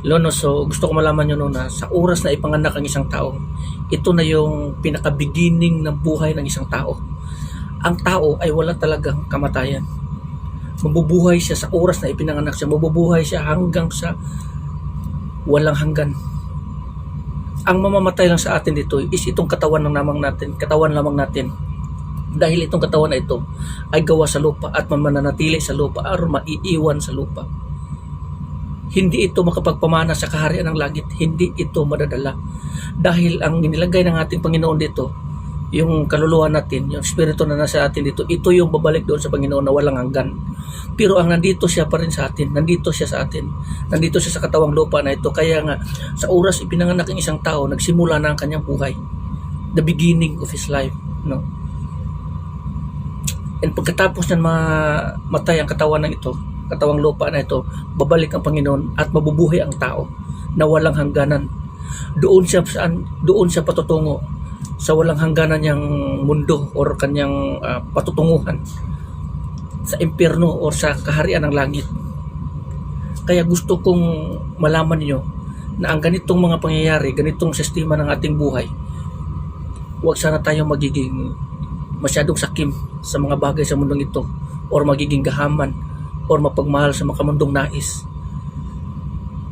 Lono, so gusto ko malaman nyo na sa oras na ipanganak ang isang tao, ito na yung pinaka-beginning ng buhay ng isang tao. Ang tao ay wala talagang kamatayan. Mabubuhay siya sa oras na ipinanganak siya. Mabubuhay siya hanggang sa walang hanggan. Ang mamamatay lang sa atin dito is itong katawan ng lamang natin, katawan lamang natin. Dahil itong katawan na ito ay gawa sa lupa at mananatili sa lupa or maiiwan sa lupa hindi ito makapagpamana sa kaharian ng langit, hindi ito madadala. Dahil ang inilagay ng ating Panginoon dito, yung kaluluwa natin, yung espiritu na nasa atin dito, ito yung babalik doon sa Panginoon na walang hanggan. Pero ang nandito siya pa rin sa atin, nandito siya sa atin, nandito siya sa katawang lupa na ito. Kaya nga, sa oras ipinanganak ng isang tao, nagsimula na ang kanyang buhay. The beginning of his life. No? And pagkatapos niyan mamatay ang katawan ng ito, katawang lupa na ito, babalik ang Panginoon at mabubuhay ang tao na walang hangganan. Doon siya saan, doon siya patutungo sa walang hangganan niyang mundo or kanyang ah, patutunguhan sa impyerno or sa kaharian ng langit. Kaya gusto kong malaman niyo na ang ganitong mga pangyayari, ganitong sistema ng ating buhay, huwag sana tayong magiging masyadong sakim sa mga bagay sa mundong ito or magiging gahaman or mapagmahal sa makamundong nais.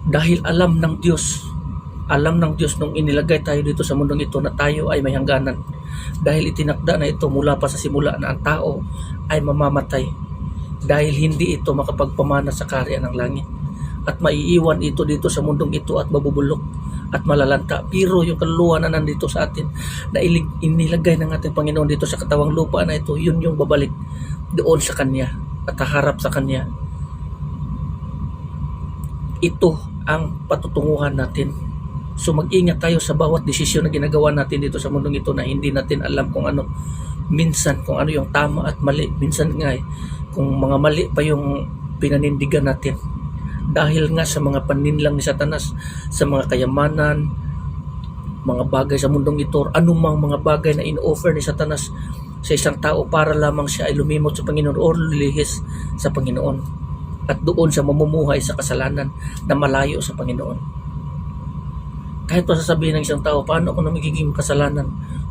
Dahil alam ng Diyos, alam ng Diyos nung inilagay tayo dito sa mundong ito na tayo ay may hangganan. Dahil itinakda na ito mula pa sa simula na ang tao ay mamamatay. Dahil hindi ito makapagpamana sa karya ng langit. At maiiwan ito dito sa mundong ito at mabubulok at malalanta. Pero yung kaluluwa na nandito sa atin na inilagay ng ating Panginoon dito sa katawang lupa na ito, yun yung babalik doon sa Kanya at haharap sa Kanya. Ito ang patutunguhan natin. So mag-ingat tayo sa bawat desisyon na ginagawa natin dito sa mundong ito na hindi natin alam kung ano minsan kung ano yung tama at mali. Minsan nga eh, kung mga mali pa yung pinanindigan natin. Dahil nga sa mga paninlang ni Satanas, sa mga kayamanan, mga bagay sa mundong ito, anumang mga bagay na in-offer ni Satanas sa isang tao para lamang siya ay lumimot sa Panginoon o lilihis sa Panginoon at doon siya mamumuhay sa kasalanan na malayo sa Panginoon. Kahit pa sasabihin ng isang tao, paano ako na magiging kasalanan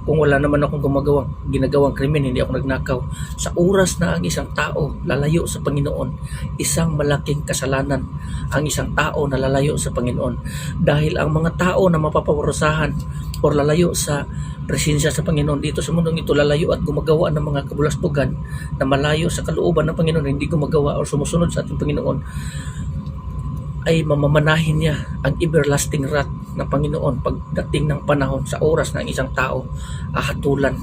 kung wala naman akong gumagawang, ginagawang krimen, hindi ako nagnakaw. Sa oras na ang isang tao lalayo sa Panginoon, isang malaking kasalanan ang isang tao na lalayo sa Panginoon. Dahil ang mga tao na mapapawarusahan o lalayo sa presensya sa Panginoon. Dito sa mundong ito lalayo at gumagawa ng mga kabulastugan na malayo sa kalooban ng Panginoon hindi gumagawa o sumusunod sa ating Panginoon ay mamamanahin niya ang everlasting wrath ng Panginoon pagdating ng panahon sa oras ng isang tao ahatulan.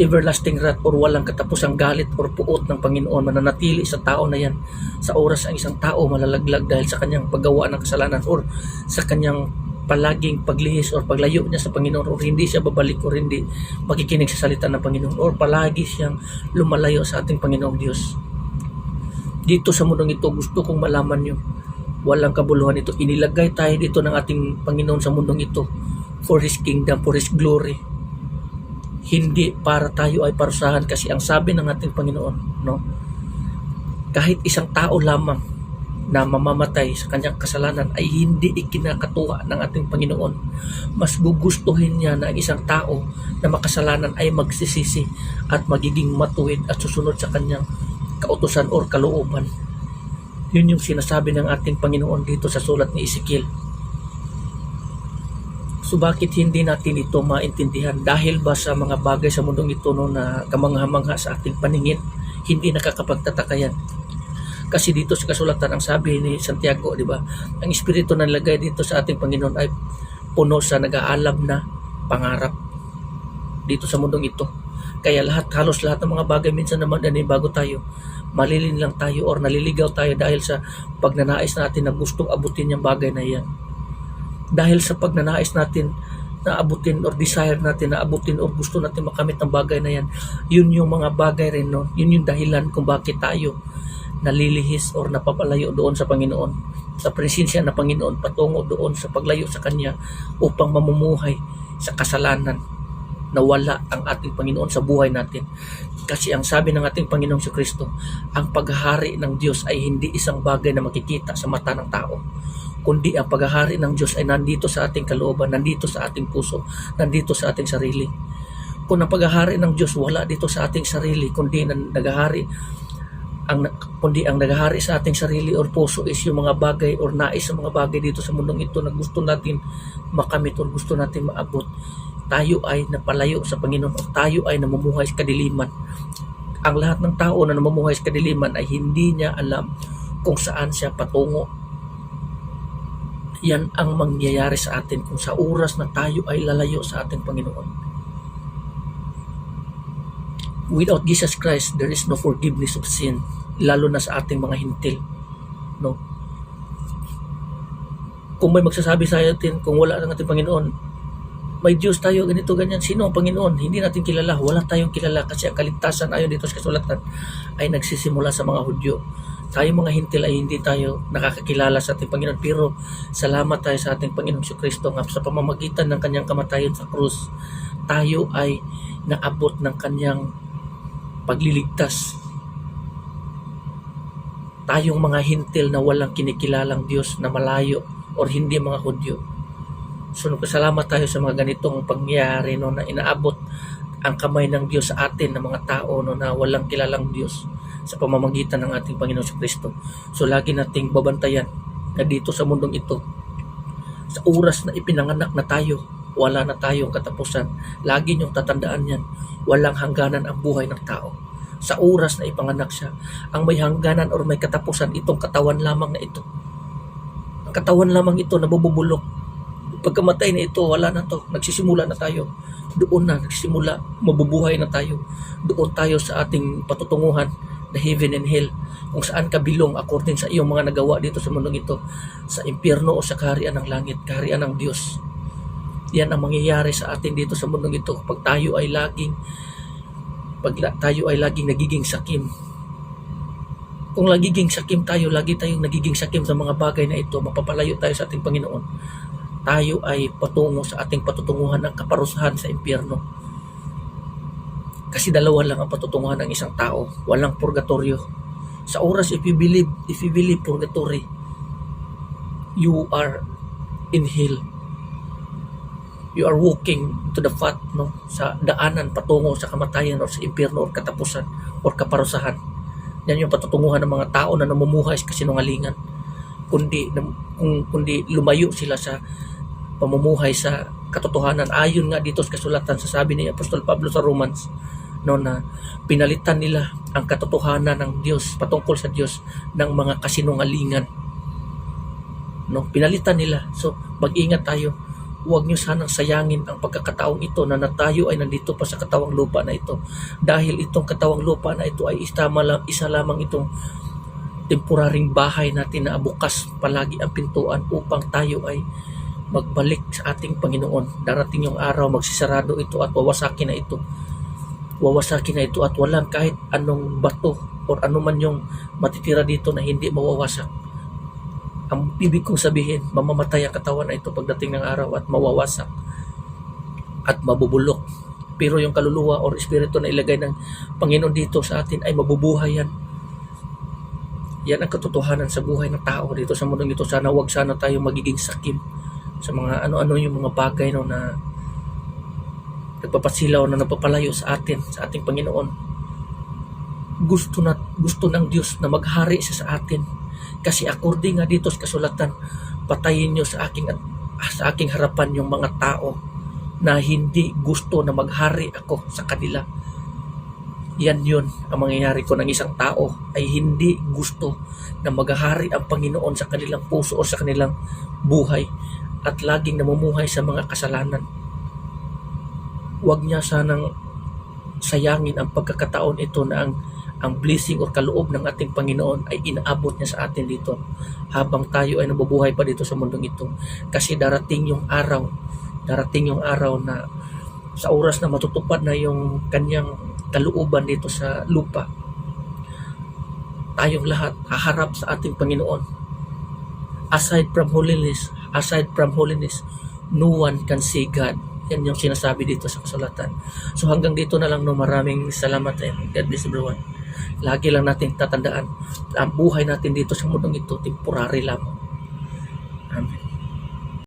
Everlasting wrath or walang katapusang galit or puot ng Panginoon mananatili sa tao na yan. Sa oras ang isang tao malalaglag dahil sa kanyang paggawa ng kasalanan or sa kanyang palaging paglihis or paglayo niya sa Panginoon or hindi siya babalik or hindi makikinig sa salita ng Panginoon or palagi siyang lumalayo sa ating Panginoong Diyos. Dito sa mundong ito, gusto kong malaman nyo, walang kabuluhan ito. Inilagay tayo dito ng ating Panginoon sa mundong ito for His kingdom, for His glory. Hindi para tayo ay parusahan kasi ang sabi ng ating Panginoon, no? Kahit isang tao lamang na mamamatay sa kanyang kasalanan ay hindi ikinakatuwa ng ating Panginoon. Mas gugustuhin niya na ang isang tao na makasalanan ay magsisisi at magiging matuwid at susunod sa kanyang kautusan or kalooban. Yun yung sinasabi ng ating Panginoon dito sa sulat ni Ezekiel. So bakit hindi natin ito maintindihan? Dahil ba sa mga bagay sa mundong ito no, na kamangha-mangha sa ating paningin, hindi nakakapagtataka yan. Kasi dito sa kasulatan, ang sabi ni Santiago, di ba? Ang espiritu na nilagay dito sa ating Panginoon ay puno sa nag-aalab na pangarap dito sa mundong ito. Kaya lahat, halos lahat ng mga bagay minsan naman bago tayo, malilin lang tayo or naliligaw tayo dahil sa pagnanais natin na gustong abutin yung bagay na yan. Dahil sa pagnanais natin na abutin or desire natin na abutin or gusto natin makamit ng bagay na yan, yun yung mga bagay rin, no? yun yung dahilan kung bakit tayo nalilihis or napapalayo doon sa Panginoon sa presensya ng Panginoon patungo doon sa paglayo sa Kanya upang mamumuhay sa kasalanan nawala ang ating Panginoon sa buhay natin. Kasi ang sabi ng ating Panginoong si Kristo, ang paghahari ng Diyos ay hindi isang bagay na makikita sa mata ng tao kundi ang paghahari ng Diyos ay nandito sa ating kalooban, nandito sa ating puso, nandito sa ating sarili. Kung ang paghahari ng Diyos wala dito sa ating sarili, kundi naghahari ang kundi ang naghahari sa ating sarili or puso is yung mga bagay or nais sa mga bagay dito sa mundong ito na gusto natin makamit or gusto natin maabot. Tayo ay napalayo sa Panginoon o tayo ay namumuhay sa kadiliman. Ang lahat ng tao na namumuhay sa kadiliman ay hindi niya alam kung saan siya patungo. Yan ang mangyayari sa atin kung sa oras na tayo ay lalayo sa ating Panginoon. Without Jesus Christ, there is no forgiveness of sin, lalo na sa ating mga hintil. No? Kung may magsasabi sa atin, kung wala ang ating Panginoon, may Diyos tayo, ganito, ganyan. Sino ang Panginoon? Hindi natin kilala. Wala tayong kilala kasi ang kaligtasan ayon dito sa kasulatan ay nagsisimula sa mga Hudyo tayo mga hintil ay hindi tayo nakakakilala sa ating Panginoon pero salamat tayo sa ating Panginoong si Kristo nga sa pamamagitan ng kanyang kamatayan sa krus tayo ay naabot ng kanyang pagliligtas tayong mga hintil na walang kinikilalang Diyos na malayo or hindi mga Hudyo so salamat tayo sa mga ganitong pangyayari no, na inaabot ang kamay ng Diyos sa atin ng mga tao no, na walang kilalang Diyos sa pamamagitan ng ating Panginoon sa Kristo. So lagi nating babantayan na dito sa mundong ito, sa oras na ipinanganak na tayo, wala na tayong katapusan. Lagi niyong tatandaan yan, walang hangganan ang buhay ng tao. Sa oras na ipanganak siya, ang may hangganan or may katapusan, itong katawan lamang na ito. Ang katawan lamang ito na bububulok. Pagkamatay na ito, wala na to. Nagsisimula na tayo. Doon na, nagsisimula, mabubuhay na tayo. Doon tayo sa ating patutunguhan the heaven and hell kung saan ka bilong according sa iyong mga nagawa dito sa mundong ito sa impyerno o sa kaharian ng langit, kaharian ng Diyos. Yan ang mangyayari sa atin dito sa mundong ito pag tayo ay laging pag tayo ay laging nagiging sakim. Kung lagiging sakim tayo, lagi tayong nagiging sakim sa mga bagay na ito, mapapalayo tayo sa ating Panginoon. Tayo ay patungo sa ating patutunguhan ng kaparusahan sa impyerno kasi dalawa lang ang patutunguhan ng isang tao. Walang purgatorio. Sa oras, if you believe, if you believe purgatory, you are in hell. You are walking to the path, no? Sa daanan patungo sa kamatayan o sa impyerno o katapusan o kaparusahan. Yan yung patutunguhan ng mga tao na namumuhay sa kasinungalingan. Kundi, kung, kundi lumayo sila sa pamumuhay sa katotohanan. Ayon nga dito sa kasulatan sa sabi ni Apostol Pablo sa Romans no na pinalitan nila ang katotohanan ng Diyos patungkol sa Diyos ng mga kasinungalingan no pinalitan nila so mag-ingat tayo huwag niyo sanang sayangin ang pagkakataong ito na natayo ay nandito pa sa katawang lupa na ito dahil itong katawang lupa na ito ay isa, lang, isa lamang itong temporaring bahay natin na bukas palagi ang pintuan upang tayo ay magbalik sa ating Panginoon. Darating yung araw, magsisarado ito at wawasakin na ito wawasakin na ito at walang kahit anong bato or anuman yung matitira dito na hindi mawawasak. Ang ibig kong sabihin, mamamatay ang katawan na ito pagdating ng araw at mawawasak at mabubulok. Pero yung kaluluwa or espiritu na ilagay ng Panginoon dito sa atin ay mabubuhay yan. Yan ang katotohanan sa buhay ng tao dito sa mundong ito. Sana wag sana tayo magiging sakim sa mga ano-ano yung mga bagay no, na nagpapasilaw na napapalayo sa atin, sa ating Panginoon. Gusto na gusto ng Diyos na maghari siya sa atin. Kasi according nga dito sa kasulatan, patayin niyo sa aking sa aking harapan yung mga tao na hindi gusto na maghari ako sa kanila. Yan yun ang mangyayari ko ng isang tao ay hindi gusto na maghari ang Panginoon sa kanilang puso o sa kanilang buhay at laging namumuhay sa mga kasalanan wag niya sanang sayangin ang pagkakataon ito na ang ang blessing or kaloob ng ating Panginoon ay inaabot niya sa atin dito habang tayo ay nabubuhay pa dito sa mundong ito. Kasi darating yung araw, darating yung araw na sa oras na matutupad na yung kanyang kalooban dito sa lupa, tayong lahat haharap sa ating Panginoon. Aside from holiness, aside from holiness, no one can see God Yan yung sinasabi dito sa kasulatan. So hanggang dito na lang no, maraming salamat and God bless everyone. Lagi lang natin tatandaan, ang buhay natin dito sa mundong ito, temporary lamang.